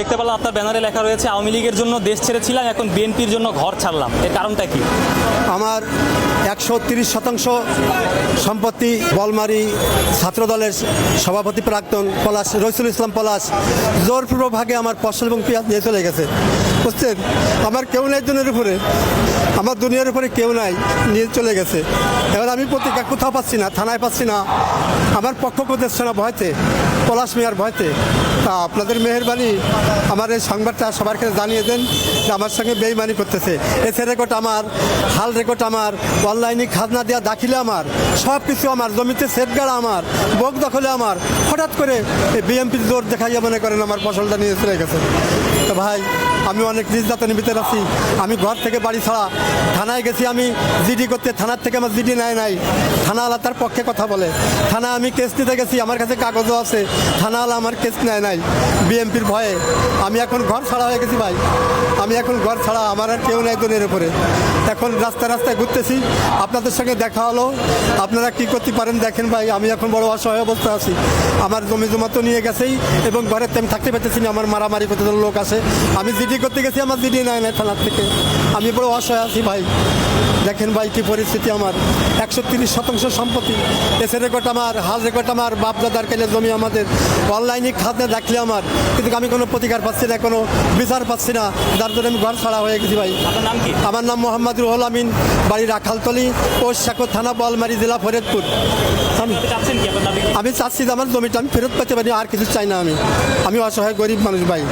দেখতে পেলাম আপনার ব্যানারে লেখা রয়েছে, আওয়ামী লীগের জন্য দেশ ছেড়েছিলাম, এখন বিএনপির জন্য ঘর ছাড়লাম। এর কারণটা কি? আমার একশো তিরিশ শতাংশ সম্পত্তি বলমারি ছাত্রদলের সভাপতি প্রাক্তন পলাশ, রইসুল ইসলাম পলাশ জোরপূর্বকভাবে আমার ফসল এবং পেঁয়াজ নিয়ে চলে গেছে। বুঝছেন? আমার কেউ নাই দুনিয়ার উপরে। আমার দুনিয়ার উপরে কেউ নাই, নিয়ে চলে গেছে। এবার আমি প্রতিকা কোথাও পাচ্ছি না, থানায় পাচ্ছি না। আমার পক্ষ প্রতিষ্ঠা না ভয়তে, পলাশ মেয়ার ভয়তে। তা আপনাদের মেহরবানি আমার এই সংবাদটা সবার কাছে জানিয়ে দেন যে আমার সঙ্গে বেইমানি করতেছে। এসে রেকর্ড আমার, হাল রেকর্ড আমার, অনলাইনে খাজনা দেওয়া দাখিলে আমার সব কিছু আমার, জমিতে সেফগার্ড আমার বোক দখলে আমার। হঠাৎ করে বিএমপির জোর দেখাইয়া মনে করেন আমার ফসলটা নিয়ে চলে গেছে। তো ভাই আমি অনেক নির্যাতনের ভিতরে আছি। আমি ঘর থেকে বাড়ি ছাড়া থানায় গেছি, আমি জিডি করতে, থানার থেকে আমার জিডি নেয় নাই। থানাওয়ালা তার পক্ষে কথা বলে। থানা আমি কেস নিতে গেছি, আমার কাছে কাগজও আছে। থানাওয়ালা আমার কেস নেয় নাই বিএমপির ভয়ে। আমি এখন ঘর ছাড়া হয়ে গেছি ভাই। আমি এখন ঘর ছাড়া, আমার আর কেউ নাই দনের উপরে। এখন রাস্তায় রাস্তায় ঘুরতেছি, আপনাদের সঙ্গে দেখা হলো। আপনারা কি করতে পারেন দেখেন ভাই, আমি এখন বড় অসহায় অবস্থা আছি। আমার জমি জমা তো নিয়ে গেছেই, এবং ঘরের আমি থাকতে পারতেছি না, আমার মারামারি করতে লোক আছে। আমি জিডি করতে গেছি আমার দিদি নেয় না থানার থেকে। আমি বড় অসহায় আছি ভাই। দেখেন ভাই কি পরিস্থিতি আমার। একশো তিরিশ শতাংশ সম্পত্তি। এসে রেকর্ড আমার হাল রেকর্ড আমার বাপ দাদার কালে জমি আমাদের। অনলাইনে খাতে দেখলে আমার। কিন্তু আমি কোনো প্রতিকার পাচ্ছি না কোনো বিচার পাচ্ছি না। যার জন্য আমি ঘর ছাড়া হয়ে গেছি ভাই। নাম কি? আমার নাম মোহাম্মদ রুহুল আমিন বাড়ি রাখালতলি ও শাকর থানা বলমারি জেলা ফরিদপুর। আমি চাচ্ছি আমার জমিটা আমি ফেরত পেতে পারি আর কিছু চাই না আমি। আমি অসহায় গরিব মানুষ ভাই।